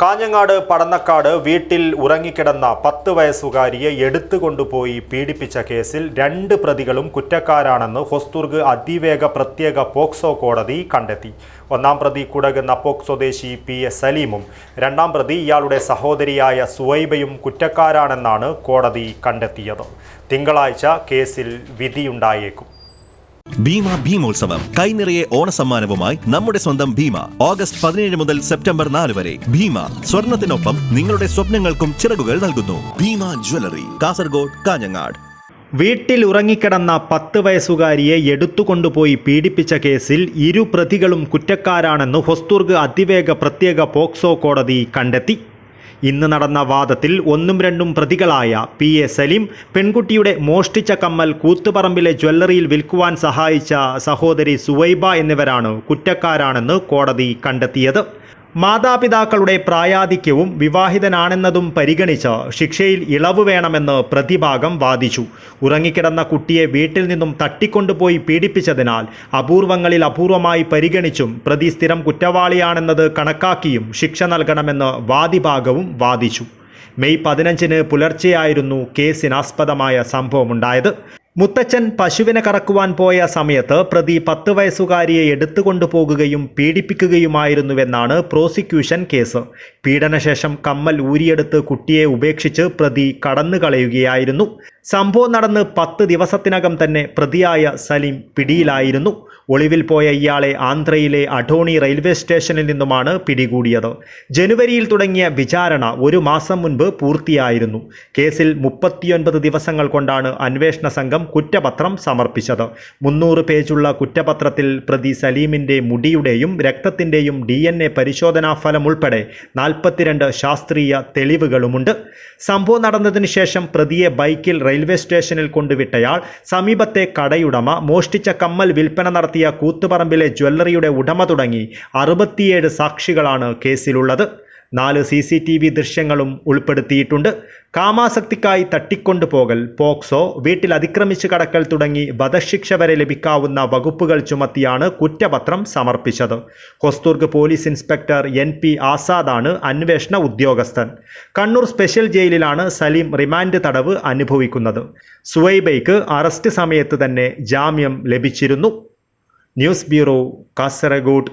കാഞ്ഞങ്ങാട് പടന്നക്കാട് വീട്ടിൽ ഉറങ്ങിക്കിടന്ന പത്ത് വയസ്സുകാരിയെ എടുത്തുകൊണ്ടുപോയി പീഡിപ്പിച്ച കേസിൽ രണ്ട് പ്രതികളും കുറ്റക്കാരാണെന്ന് ഹൊസ്തുർഗ് അതിവേഗ പ്രത്യേക പോക്സോ കോടതി കണ്ടെത്തി. ഒന്നാം പ്രതി കുടക് നപ്പോക് സ്വദേശി പി എസ് സലീമും രണ്ടാം പ്രതി ഇയാളുടെ സഹോദരിയായ സുവൈബയും കുറ്റക്കാരാണെന്നാണ് കോടതി കണ്ടെത്തിയത്. തിങ്കളാഴ്ച കേസിൽ വിധിയുണ്ടായേക്കും. ഭീമ ഭീമോത്സവം. കൈനിറയെ ഓണസമ്മാനവുമായി നമ്മുടെ സ്വന്തം ഭീമ. ഓഗസ്റ്റ് പതിനേഴ് മുതൽ സെപ്റ്റംബർ നാല് വരെ. ഭീമ സ്വർണത്തിനൊപ്പം നിങ്ങളുടെ സ്വപ്നങ്ങൾക്കും ചിറകുകൾ നൽകുന്നു. ഭീമ ജ്വല്ലറി കാസർഗോഡ് കാഞ്ഞങ്ങാട്. വീട്ടിൽ ഉറങ്ങിക്കിടന്ന പത്ത് വയസ്സുകാരിയെ എടുത്തുകൊണ്ടുപോയി പീഡിപ്പിച്ച കേസിൽ ഇരു പ്രതികളും കുറ്റക്കാരാണെന്ന് ഹൊസ്തുർഗ് അതിവേഗ പ്രത്യേക പോക്സോ കോടതി കണ്ടെത്തി. ഇന്ന് നടന്ന വാദത്തിൽ ഒന്നും രണ്ടും പ്രതികളായ പി എ സലീം പെൺകുട്ടിയുടെ മോഷ്ടിച്ച കമ്മൽ കൂത്തുപറമ്പിലെ ജ്വല്ലറിയിൽ വിൽക്കുവാൻ സഹായിച്ച സഹോദരി സുവൈബ എന്നിവരാണ് കുറ്റക്കാരാണെന്ന് കോടതി കണ്ടെത്തിയത്. മാതാപിതാക്കളുടെ പ്രായാധിക്യവും വിവാഹിതനാണെന്നതും പരിഗണിച്ച് ശിക്ഷയിൽ ഇളവ് വേണമെന്ന് പ്രതിഭാഗം വാദിച്ചു. ഉറങ്ങിക്കിടന്ന കുട്ടിയെ വീട്ടിൽ നിന്നും തട്ടിക്കൊണ്ടുപോയി പീഡിപ്പിച്ചതിനാൽ അപൂർവങ്ങളിൽ അപൂർവമായി പരിഗണിച്ചും പ്രതി സ്ഥിരം കുറ്റവാളിയാണെന്നത് കണക്കാക്കിയും ശിക്ഷ നൽകണമെന്ന് വാദിഭാഗവും വാദിച്ചു. മെയ് പതിനഞ്ചിന് പുലർച്ചെയായിരുന്നു കേസിനാസ്പദമായ സംഭവമുണ്ടായത്. മുത്തച്ഛൻ പശുവിനെ കറക്കുവാൻ പോയ സമയത്ത് പ്രതി പത്ത് വയസ്സുകാരിയെ എടുത്തുകൊണ്ടുപോകുകയും പീഡിപ്പിക്കുകയുമായിരുന്നുവെന്നാണ് പ്രോസിക്യൂഷൻ കേസ്. പീഡനശേഷം കമ്മൽ ഊരിയെടുത്ത് കുട്ടിയെ ഉപേക്ഷിച്ച് പ്രതി കടന്നുകളയുകയായിരുന്നു. സംഭവം നടന്ന് പത്ത് ദിവസത്തിനകം തന്നെ പ്രതിയായ സലീം പിടിയിലായിരുന്നു. ഒളിവിൽ പോയ ഇയാളെ ആന്ധ്രയിലെ അഡോണി റെയിൽവേ സ്റ്റേഷനിൽ നിന്നുമാണ് പിടികൂടിയത്. ജനുവരിയിൽ തുടങ്ങിയ വിചാരണ ഒരു മാസം മുൻപ് പൂർത്തിയായിരുന്നു. കേസിൽ മുപ്പത്തിയൊൻപത് ദിവസങ്ങൾ കൊണ്ടാണ് അന്വേഷണ സംഘം കുറ്റപത്രം സമർപ്പിച്ചത്. മുന്നൂറ് പേജുള്ള കുറ്റപത്രത്തിൽ പ്രതി സലീമിന്റെ മുടിയുടെയും രക്തത്തിന്റെയും ഡി എൻ എ പരിശോധനാ ഫലം ഉൾപ്പെടെ നാൽപ്പത്തിരണ്ട് ശാസ്ത്രീയ തെളിവുകളുമുണ്ട്. സംഭവം നടന്നതിന് ശേഷം പ്രതിയെ ബൈക്കിൽ റെയിൽവേ സ്റ്റേഷനിൽ കൊണ്ടുവിട്ടയാൾ. സമീപത്തെ കടയുടമ മോഷ്ടിച്ച കമ്മൽ വിൽപ്പന നടത്തിയ കൂത്തുപറമ്പിലെ ജ്വല്ലറിയുടെ ഉടമ തുടങ്ങി. അറുപത്തിയേഴ് സാക്ഷികളാണ് കേസിലുള്ളത്. നാല് സി സി ടി വി ദൃശ്യങ്ങളും ഉൾപ്പെടുത്തിയിട്ടുണ്ട്. കാമാസക്തിക്കായി തട്ടിക്കൊണ്ടുപോകൽ പോക്സോ വീട്ടിൽ അതിക്രമിച്ചു കടക്കൽ തുടങ്ങി വധശിക്ഷ വരെ ലഭിക്കാവുന്ന വകുപ്പുകൾ ചുമത്തിയാണ് കുറ്റപത്രം സമർപ്പിച്ചത്. Hosdurg police inspector N P ആസാദാണ് അന്വേഷണ ഉദ്യോഗസ്ഥൻ. കണ്ണൂർ സ്പെഷ്യൽ ജയിലിലാണ് സലീം റിമാൻഡ് തടവ് അനുഭവിക്കുന്നത്. സുവൈബയ്ക്ക് അറസ്റ്റ് സമയത്ത് തന്നെ ജാമ്യം ലഭിച്ചിരുന്നു. News bureau Kasaragod.